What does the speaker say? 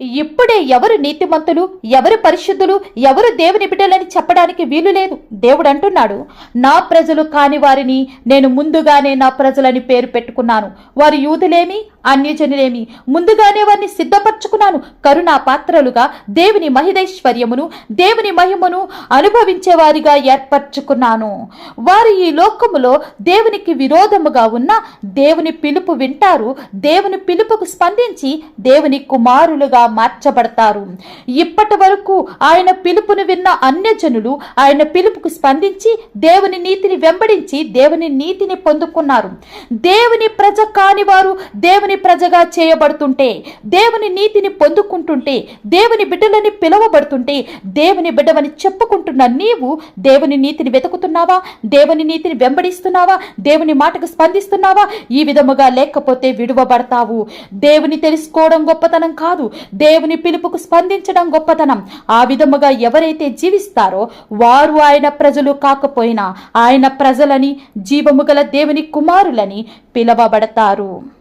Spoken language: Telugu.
ఇప్పుడే ఎవరు నీతిమంతులు ఎవరు పరిశుద్ధులు ఎవరు దేవుని బిడ్డలని చెప్పడానికి వీలు లేదు. దేవుడు అంటున్నాడు నా ప్రజలు కాని వారిని నేను ముందుగానే నా ప్రజలని పేరు పెట్టుకున్నాను. వారు యూదులేమి అన్యజనులేమి. ముందుగానే వారిని సిద్ధపరచుకున్నాను. కరుణా పాత్రలుగా దేవుని మహిదైశ్వర్యమును దేవుని మహిమను అనుభవించేవారిగా ఏర్పరచుకున్నాను. వారు ఈ లోకములో దేవునికి విరోధముగా ఉన్న దేవుని పిలుపు వింటారు. దేవుని పిలుపుకు స్పందించి దేవుని కుమారులుగా మార్చబడతారు. ఇప్పటి వరకు ఆయన పిలుపును విన్న అన్యజనులు ఆయన పిలుపుకు స్పందించి దేవుని నీతిని వెంబడించి దేవుని నీతిని పొందుకున్నారు. దేవుని ప్రజ కాని వారు దేవుని ప్రజగా చేయబడుతుంటే దేవుని నీతిని పొందుకుంటుంటే దేవుని బిడ్డలని పిలువబడుతుంటే దేవుని బిడ్డవని చెప్పుకుంటున్న నీవు దేవుని నీతిని వెతుకుతున్నావా? దేవుని నీతిని వెంబడిస్తున్నావా? దేవుని మాటకు స్పందిస్తున్నావా? ఈ విధముగా లేకపోతే విడువబడతావు. దేవుని తెలుసుకోవడం గొప్పతనం కాదు. దేవుని పిలుపుకు స్పందించడం గొప్పతనం. ఆ విధముగా ఎవరైతే జీవిస్తారో వారు ఆయన ప్రజలు కాకపోయినా ఆయన ప్రజలని జీవము గల దేవుని కుమారులని పిలవబడతారు.